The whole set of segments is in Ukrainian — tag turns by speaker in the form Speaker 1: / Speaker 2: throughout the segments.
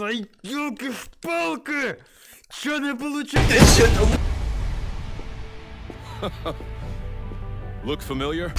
Speaker 1: Та ёлки в палки! Що не получилось?
Speaker 2: Look familiar?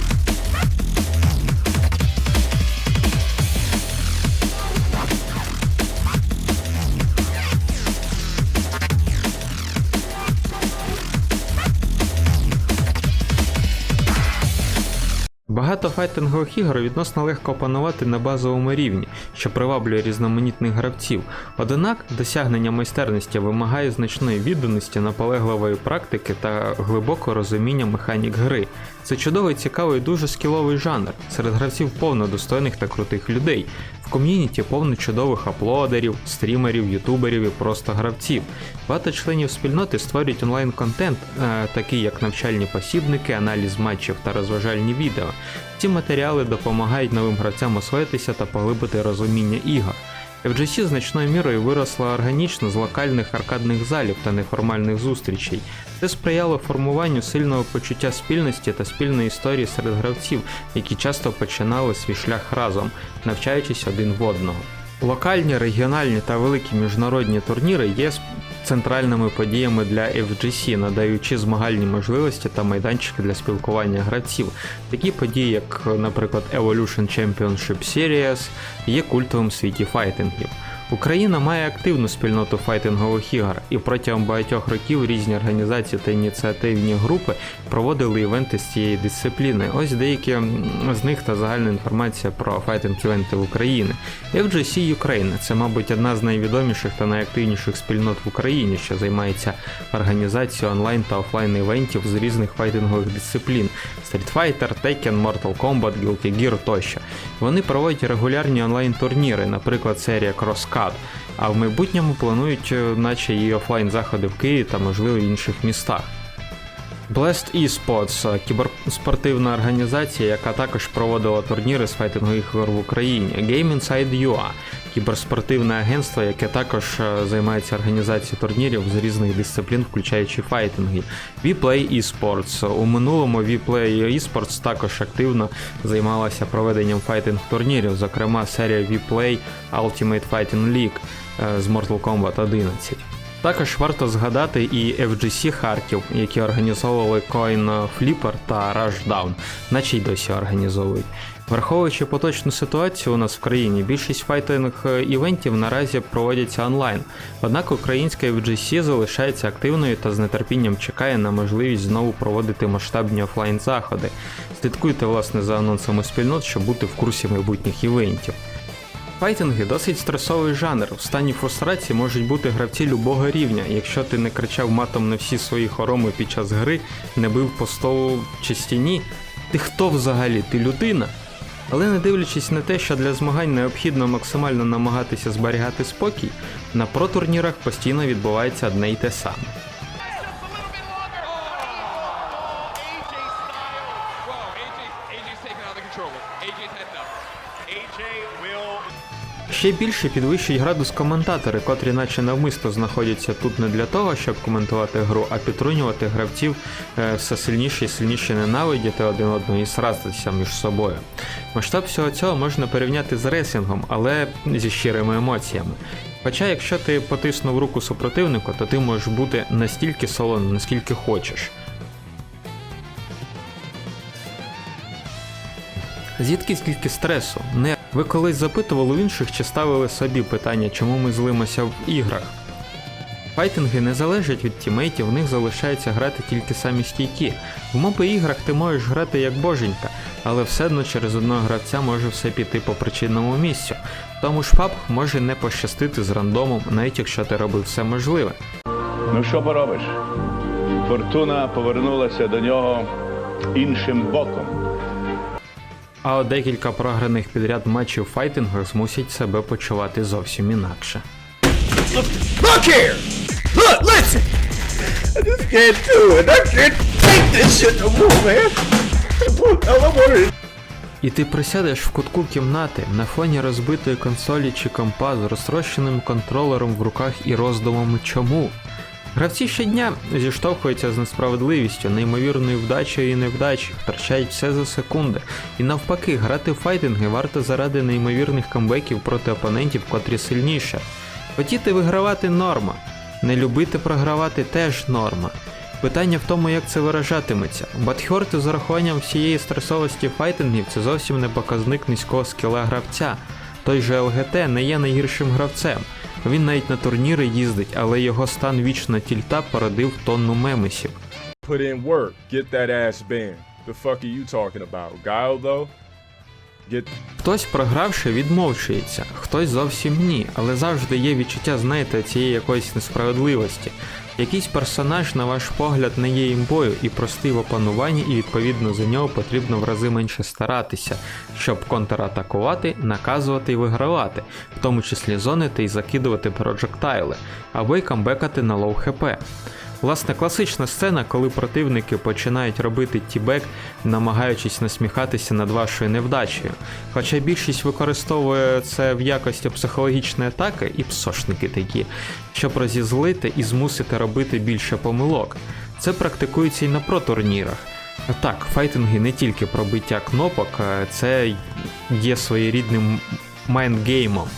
Speaker 3: Багато файтингових ігор відносно легко опанувати на базовому рівні, що приваблює різноманітних гравців. Однак досягнення майстерності вимагає значної відданості, наполегливої практики та глибокого розуміння механік гри. Це чудовий, цікавий, дуже скіловий жанр. Серед гравців повно достойних та крутих людей. Ком'юніті повно чудових аплодерів, стрімерів, ютуберів і просто гравців. Багато членів спільноти створюють онлайн-контент, е, такий як навчальні посібники, аналіз матчів та розважальні відео. Ці матеріали допомагають новим гравцям освоїтися та поглибити розуміння ігор. FGC значною мірою виросла органічно з локальних аркадних залів та неформальних зустрічей. Це сприяло формуванню сильного почуття спільності та спільної історії серед гравців, які часто починали свій шлях разом, навчаючись один в одного. Локальні, регіональні та великі міжнародні турніри є центральними подіями для FGC, надаючи змагальні можливості та майданчики для спілкування гравців. Такі події, як, наприклад, Evolution Championship Series, є культовим світі файтингів. Україна має активну спільноту файтингових ігор, і протягом багатьох років різні організації та ініціативні групи проводили івенти з цієї дисципліни. Ось деякі з них та загальна інформація про файтинг-івенти в Україні. FGC Ukraine – це, мабуть, одна з найвідоміших та найактивніших спільнот в Україні, що займається організацією онлайн та офлайн івентів з різних файтингових дисциплін: Street Fighter, Tekken, Mortal Kombat, Guilty Gear тощо. Вони проводять регулярні онлайн-турніри, наприклад, серія CrossCut, а в майбутньому планують, е, наче і офлайн заходи в Києві та можливо в інших містах. Blast Esports – кіберспортивна організація, яка також проводила турніри з файтингових ігор в Україні. Game Inside UA – кіберспортивне агентство, яке також е, займається організацією турнірів з різних дисциплін, включаючи файтинги. Vplay Esports. У минулому Vplay Esports також активно займалася проведенням файтинг турнірів, зокрема серія Vplay Ultimate Fighting League е, з Mortal Kombat 11. Також варто згадати і FGC Харків, які організовували Coin Flipper та Rushdown, наче й досі організовують. Враховуючи поточну ситуацію у нас в країні, більшість файтинг івентів наразі проводяться онлайн. Однак українська FGC залишається активною та з нетерпінням чекає на можливість знову проводити масштабні офлайн заходи. Слідкуйте власне за анонсами спільнот, щоб бути в курсі майбутніх івентів. Файтинги досить стресовий жанр. В стані фрустрації можуть бути гравці любого рівня. Якщо ти не кричав матом на всі свої хороми під час гри, не бив по столу чи стіні, ти хто взагалі? Ти людина? Але не дивлячись на те, що для змагань необхідно максимально намагатися зберігати спокій, на протурнірах постійно відбувається одне й те саме. Ще більше підвищують градус коментатори, котрі наче навмисно знаходяться тут не для того, щоб коментувати гру, а підтрунювати гравців е, все сильніше і сильніше ненавидіти один одного і сразитися між собою. Масштаб всього цього можна порівняти з ресінгом, але зі щирими емоціями. Хоча, якщо ти потиснув руку супротивнику, то ти можеш бути настільки солоним, наскільки хочеш. Звідки скільки стресу? Не ви колись запитували у інших чи ставили собі питання, чому ми злимося в іграх? Файтинги не залежать від тімейтів, в них залишається грати тільки самі стійкі. В моби іграх ти можеш грати як боженька, але все одно через одного гравця може все піти по причинному місцю. Тому ж паб може не пощастити з рандомом, навіть якщо ти робив все можливе.
Speaker 4: Ну що поробиш? Фортуна повернулася до нього іншим боком.
Speaker 3: А от декілька програних підряд матчів в змусять себе почувати зовсім інакше.
Speaker 1: Look here! Look, listen! I just can't do it. I can't take this shit no more, man.
Speaker 3: І ти присядеш в кутку кімнати на фоні розбитої консолі чи компа з розтрощеним контролером в руках і роздумами чому. Гравці щодня зіштовхуються з несправедливістю, неймовірною вдачею і невдачею, втрачають все за секунди. І навпаки, грати в файтинги варто заради неймовірних камбеків проти опонентів, котрі сильніше. Хотіти вигравати норма, не любити програвати теж норма. Питання в тому, як це виражатиметься. Батхьорти з урахуванням всієї стресовості файтингів це зовсім не показник низького скіла гравця. Той же ЛГТ не є найгіршим гравцем. Він навіть на турніри їздить, але його стан вічна тільта породив тонну мемесів.
Speaker 2: Put in work. Get that ass banned. The fuck are you talking about? Guile though? Get
Speaker 3: Хтось, програвши, відмовчується, хтось зовсім ні, але завжди є відчуття, знаєте, цієї якоїсь несправедливості. Якийсь персонаж, на ваш погляд, не є імбою і простий в опануванні, і відповідно за нього потрібно в рази менше старатися, щоб контратакувати, наказувати і вигравати, в тому числі зонити і закидувати проджектайли, або й камбекати на лоу хп. Власне, класична сцена, коли противники починають робити тібек, намагаючись насміхатися над вашою невдачею. Хоча більшість використовує це в якості психологічної атаки, і псошники такі, щоб розізлити і змусити робити більше помилок. Це практикується і на протурнірах. Так, файтинги не тільки про биття кнопок, це є своєрідним майндгеймом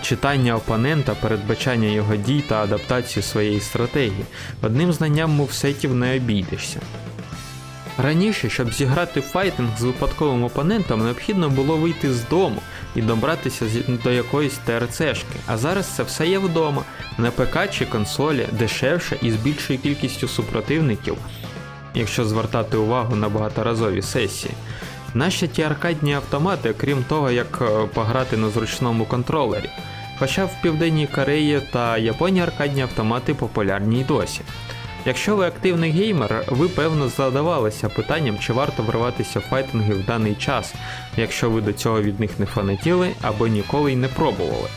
Speaker 3: читання опонента, передбачання його дій та адаптацію своєї стратегії. Одним знанням мувсетів не обійдешся. Раніше, щоб зіграти файтинг з випадковим опонентом, необхідно було вийти з дому і добратися до якоїсь ТРЦшки. А зараз це все є вдома, на ПК чи консолі, дешевше і з більшою кількістю супротивників, якщо звертати увагу на багаторазові сесії. Наші ті аркадні автомати, крім того, як е, пограти на зручному контролері. Хоча в Південній Кореї та Японії аркадні автомати популярні й досі. Якщо ви активний геймер, ви певно задавалися питанням, чи варто вриватися в файтинги в даний час, якщо ви до цього від них не фанатіли або ніколи й не пробували.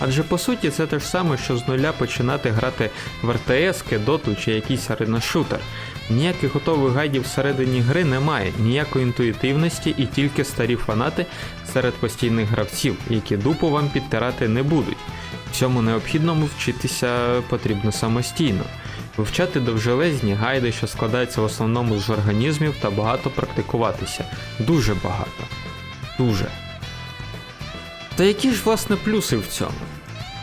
Speaker 3: Адже по суті це те ж саме, що з нуля починати грати в РТС, доту чи якийсь арена-шутер. Ніяких готових гайдів всередині гри немає, ніякої інтуїтивності і тільки старі фанати серед постійних гравців, які дупу вам підтирати не будуть. Всьому необхідному вчитися потрібно самостійно. Вивчати довжелезні гайди, що складаються в основному з організмів, та багато практикуватися. Дуже багато. Дуже. Та які ж власне плюси в цьому?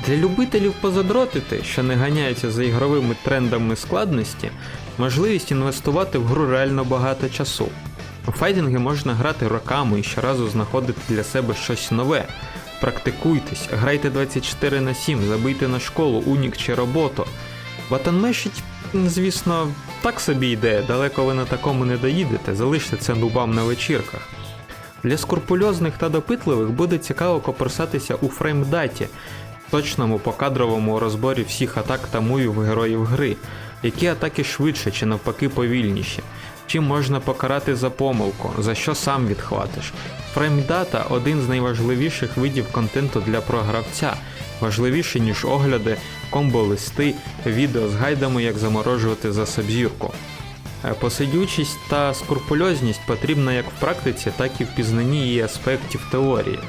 Speaker 3: Для любителів позадротити, що не ганяються за ігровими трендами складності, можливість інвестувати в гру реально багато часу. У файтинги можна грати роками і щоразу знаходити для себе щось нове. Практикуйтесь, грайте 24 на 7, забийте на школу, унік чи роботу. Батанмешить, звісно, так собі ідея, далеко ви на такому не доїдете, залиште це нубам на вечірках. Для скрупульозних та допитливих буде цікаво копросатися у фреймдаті, точному покадровому розборі всіх атак та мувів героїв гри, які атаки швидше чи навпаки повільніші, чим можна покарати за помилку, за що сам відхватиш. Фреймдата один з найважливіших видів контенту для програвця, важливіший ніж огляди, комбо-листи, відео з гайдами, як заморожувати за сабзірку. Е, Посидючість та скрупульозність потрібна як в практиці, так і в пізнанні її аспектів теорії.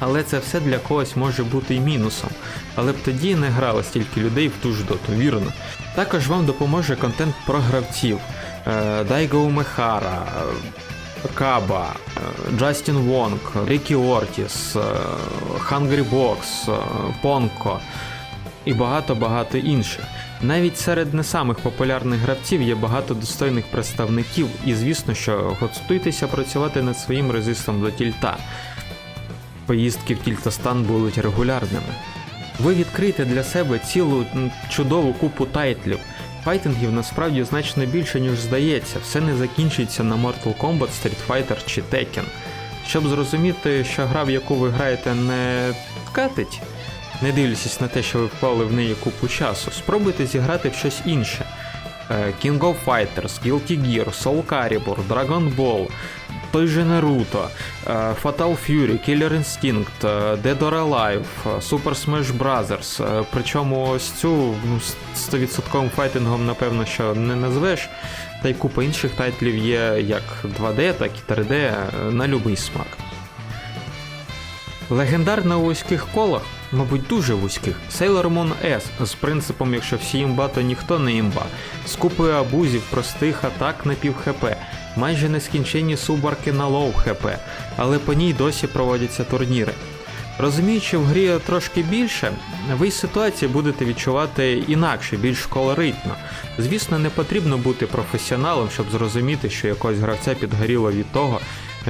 Speaker 3: Але це все для когось може бути і мінусом. Але б тоді не грало стільки людей в ту ж доту, вірно. Також вам допоможе контент про гравців. Е, Дайго Умехара, е, Каба, е, Джастін Вонг, Рікі Ортіс, Box, е, Понко і багато-багато інших. Навіть серед не самих популярних гравців є багато достойних представників, і звісно, що готуйтеся працювати над своїм резистом до тільта. Поїздки в Тільтостан будуть регулярними. Ви відкрите для себе цілу чудову купу тайтлів. Файтингів насправді значно більше, ніж здається, все не закінчується на Mortal Kombat, Street Fighter чи Tekken. Щоб зрозуміти, що гра, в яку ви граєте, не катить, не дивлячись на те, що ви вклали в неї купу часу, спробуйте зіграти в щось інше. Е, King of Fighters, Guilty Gear, Soul Calibur, Dragon Ball, той же Naruto, е, Fatal Fury, Killer Instinct, е, Dead or Alive, е, Super Smash. Е, Причому ось цю ну, 100% файтингом, напевно, що не назвеш. Та й купа інших тайтлів є як 2D, так і 3D е, на любий смак. Легендарна у вузьких колах, мабуть, дуже вузьких, Sailor Moon S з принципом, якщо всі імба, то ніхто не імба, з купою абузів, простих атак на пів хп, майже нескінченні субарки на лоу хп, але по ній досі проводяться турніри. Розуміючи в грі трошки більше, ви ситуації будете відчувати інакше, більш колоритно. Звісно, не потрібно бути професіоналом, щоб зрозуміти, що якогось гравця підгоріло від того,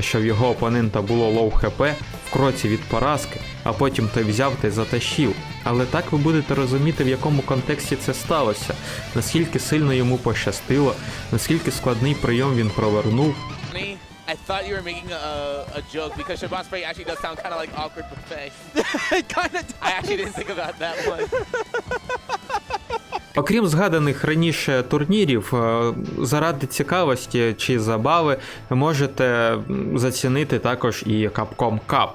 Speaker 3: що в його опонента було лоу хп в кроці від поразки, а потім той взяв та й затащив. Але так ви будете розуміти, в якому контексті це сталося, наскільки сильно йому пощастило, наскільки складний прийом він провернув,
Speaker 5: I thought you were making a, a joke because Shabbat Spray actually does sound kind of like awkward buffet. kind of. I actually didn't think about that one.
Speaker 3: Окрім згаданих раніше турнірів, е, заради цікавості чи забави ви можете зацінити також і Capcom Cup.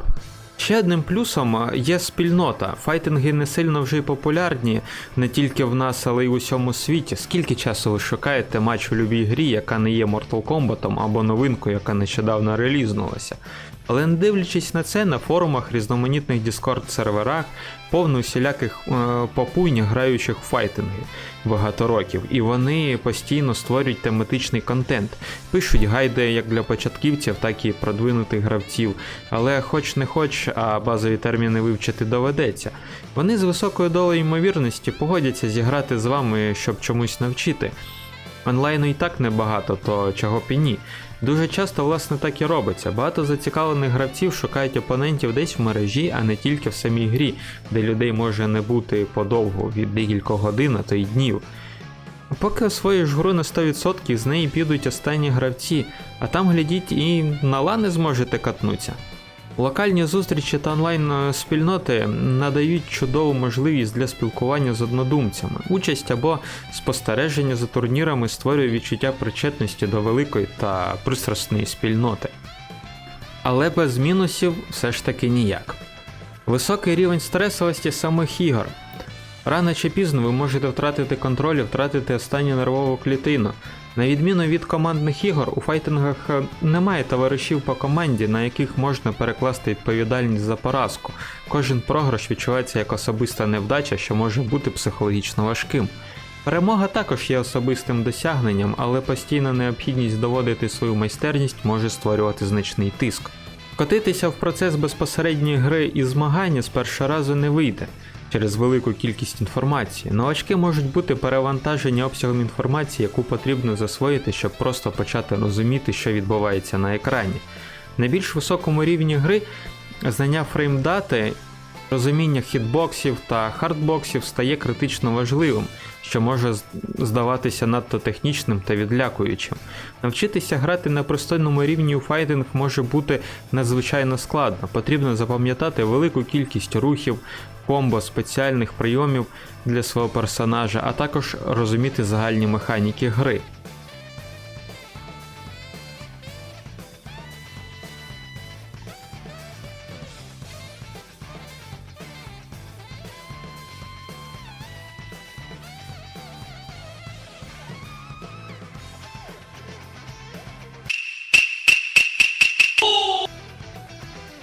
Speaker 3: Ще одним плюсом е, є спільнота. Файтинги не сильно вже й популярні не тільки в нас, але й в усьому світі. Скільки часу ви шукаєте матч у любій грі, яка не є Mortal Kombat або новинкою, яка нещодавно релізнулася. Але не дивлячись на це, на форумах, різноманітних Discord серверах повно усіляких е, попуйнь, граючих в файтинги багато років, і вони постійно створюють тематичний контент, пишуть гайди як для початківців, так і продвинутих гравців. Але хоч не хоч, а базові терміни вивчити доведеться. Вони з високою долею ймовірності погодяться зіграти з вами, щоб чомусь навчити. Онлайну і так небагато, то чого б і ні. Дуже часто, власне, так і робиться. Багато зацікавлених гравців шукають опонентів десь в мережі, а не тільки в самій грі, де людей може не бути подовго від декількох годин, а то й днів. Поки освоїш гру на 100%, з неї підуть останні гравці, а там глядіть і на лани зможете катнуться. Локальні зустрічі та онлайн е, спільноти надають чудову можливість для спілкування з однодумцями. Участь або спостереження за турнірами створює відчуття причетності до великої та пристрасної спільноти. Але без мінусів все ж таки ніяк. Високий рівень стресовості самих ігор. Рано чи пізно ви можете втратити контроль і втратити останню нервову клітину. На відміну від командних ігор, у файтингах е, немає товаришів по команді, на яких можна перекласти відповідальність за поразку. Кожен програш відчувається як особиста невдача, що може бути психологічно важким. Перемога також є особистим досягненням, але постійна необхідність доводити свою майстерність може створювати значний тиск. Котитися в процес безпосередньої гри і змагання з першого разу не вийде через велику кількість інформації. Новачки можуть бути перевантажені обсягом інформації, яку потрібно засвоїти, щоб просто почати розуміти, що відбувається на екрані. На більш високому рівні гри знання фреймдати, розуміння хітбоксів та хардбоксів стає критично важливим, що може здаватися надто технічним та відлякуючим. Навчитися грати на пристойному рівні у файтинг може бути надзвичайно складно. Потрібно запам'ятати велику кількість рухів, комбо, спеціальних прийомів для свого персонажа, а також розуміти загальні механіки гри.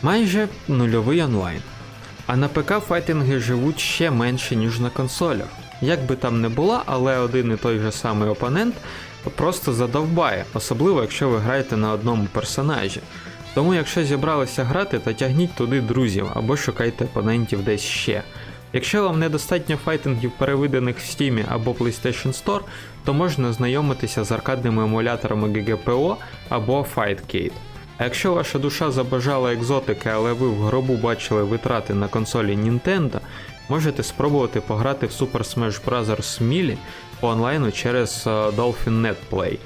Speaker 3: Майже нульовий онлайн. А на ПК файтинги живуть ще менше, ніж на консолях. Як би там не було, але один і той же самий опонент просто задовбає, особливо якщо ви граєте на одному персонажі. Тому якщо зібралися грати, то тягніть туди друзів або шукайте опонентів десь ще. Якщо вам недостатньо файтингів перевиданих в Steam або PlayStation Store, то можна знайомитися з аркадними емуляторами GGPO або Fightcade. А якщо ваша душа забажала екзотики, але ви в гробу бачили витрати на консолі Nintendo, можете спробувати пограти в Super Smash Bros. Melee по онлайну через е, Dolphin Net Play.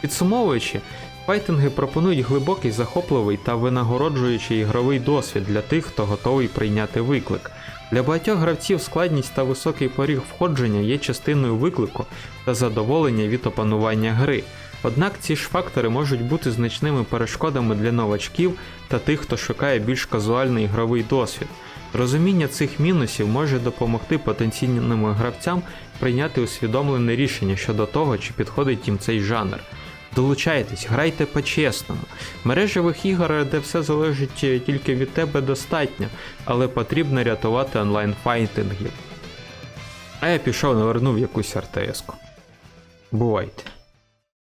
Speaker 3: Підсумовуючи, файтинги пропонують глибокий, захопливий та винагороджуючий ігровий досвід для тих, хто готовий прийняти виклик. Для багатьох гравців складність та високий поріг входження є частиною виклику та задоволення від опанування гри. Однак ці ж фактори можуть бути значними перешкодами для новачків та тих, хто шукає більш казуальний ігровий досвід. Розуміння цих мінусів може допомогти потенційним гравцям прийняти усвідомлене рішення щодо того, чи підходить їм цей жанр. Долучайтесь, грайте по-чесному. Мережевих ігор, де все залежить е, тільки від тебе, достатньо, але потрібно рятувати онлайн файтингів. А я пішов навернув якусь РТС-ку. Бувайте.